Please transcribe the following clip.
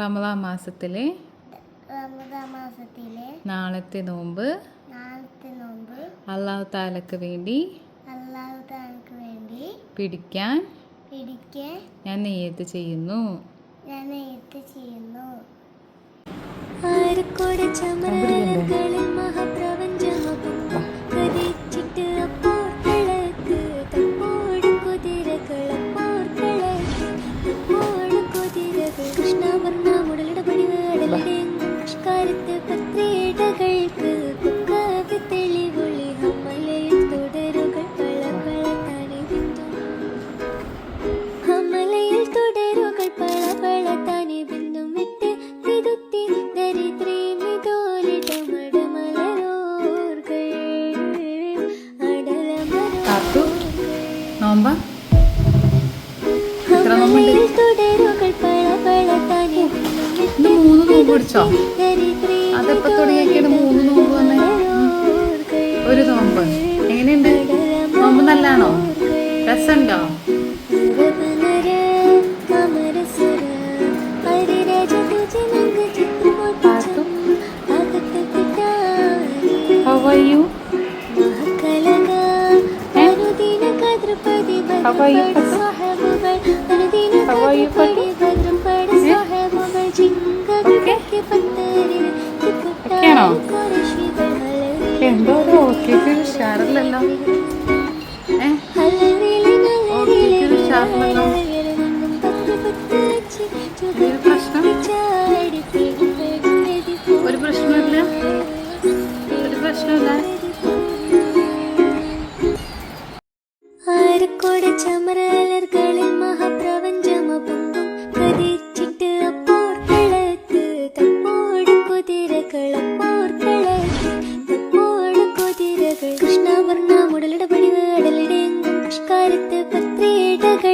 റമദാൻ മാസത്തിലെ മാസത്തിലെ നാളത്തെ നോമ്പ് നാളത്തെ നോമ്പ് അള്ളാഹു താലക്ക് വേണ്ടി അള്ളാഹു താലക്ക് വേണ്ടി പിടിക്കാൻ പിടിക്കാൻ ഞാൻ നെയ്യത്ത് ചെയ്യുന്നു. ഞാൻ നെയ്യത്ത് ചെയ്യുന്നു. ആർക്കൊരു ചമരകളിൽ മഹാപ്രപഞ്ചമകും വിട്ട് ഇന്ന് മൂന്ന് നോമ്പ് പിടിച്ചോ അതെപ്പോ തുടങ്ങിയൊക്കെയാണ് മൂന്ന് നോമ്പ് വന്നേ? ഒരു നോമ്പ്. എങ്ങനെയുണ്ട്? നോമ്പ് നല്ലാണോ? രസമുണ്ടോ? How are you? How are you, ഒക്കെയാണോ? എന്തോ ഒരു ഓക്കേക്ക് ഒരു ഉഷാറില്ലല്ലോ ഓക്കേക്ക് ഉഷാറില്ലല്ലോ. ഒരു പ്രശ്നം? ഒരു പ്രശ്നമില്ല? ഒരു പ്രശ്നമില്ല? ആരക്കോടെ ചമര മുടലിട പണിവ് അടലിടെങ്കും പുഷ്കാരത്ത് പത്രേടകൾ